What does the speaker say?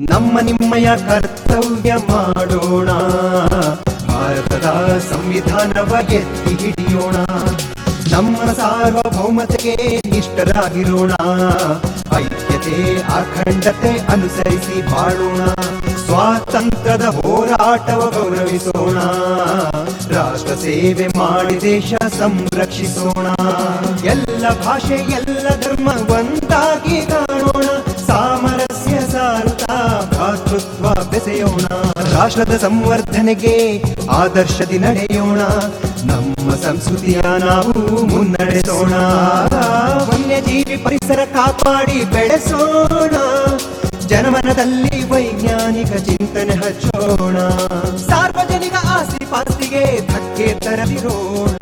ನಮ್ಮ ನಿಮ್ಮಯ ಕರ್ತವ್ಯ ಮಾಡೋಣ. ಭಾರತದ ಸಂವಿಧಾನವ ಎತ್ತಿ ಹಿಡಿಯೋಣ. ನಮ್ಮ ಸಾರ್ವಭೌಮತೆಗೆ ನಿಷ್ಠರಾಗಿರೋಣ. ಐಕ್ಯತೆ, ಅಖಂಡತೆ ಅನುಸರಿಸಿ ಬಾಳೋಣ. ಸ್ವಾತಂತ್ರ್ಯದ ಹೋರಾಟವ ಗೌರವಿಸೋಣ. ರಾಷ್ಟ್ರ ಸೇವೆ ಮಾಡಿ ದೇಶ ಸಂರಕ್ಷಿಸೋಣ. ಎಲ್ಲ ಭಾಷೆ, ಎಲ್ಲ ಧರ್ಮ ಒಂದಾಗಿ ಭ್ರಾತೃತ್ವ ಬೆಸೆಯೋಣ. ರಾಷ್ಟ್ರದ ಸಂವರ್ಧನೆಗೆ ಆದರ್ಶದಿ ನಡೆಯೋಣ. ನಮ್ಮ ಸಂಸ್ಕೃತಿಯ ನಾವು ಮುನ್ನಡೆಸೋಣ. ವನ್ಯಜೀವಿ ಪರಿಸರ ಕಾಪಾಡಿ ಬೆಳೆಸೋಣ. ಜನಮನದಲ್ಲಿ ವೈಜ್ಞಾನಿಕ ಚಿಂತನೆ ಹಚ್ಚೋಣ. ಸಾರ್ವಜನಿಕ ಆಸ್ತಿ ಪಾಸ್ತಿಗೆ ಧಕ್ಕೆ ತರದಿರೋಣ.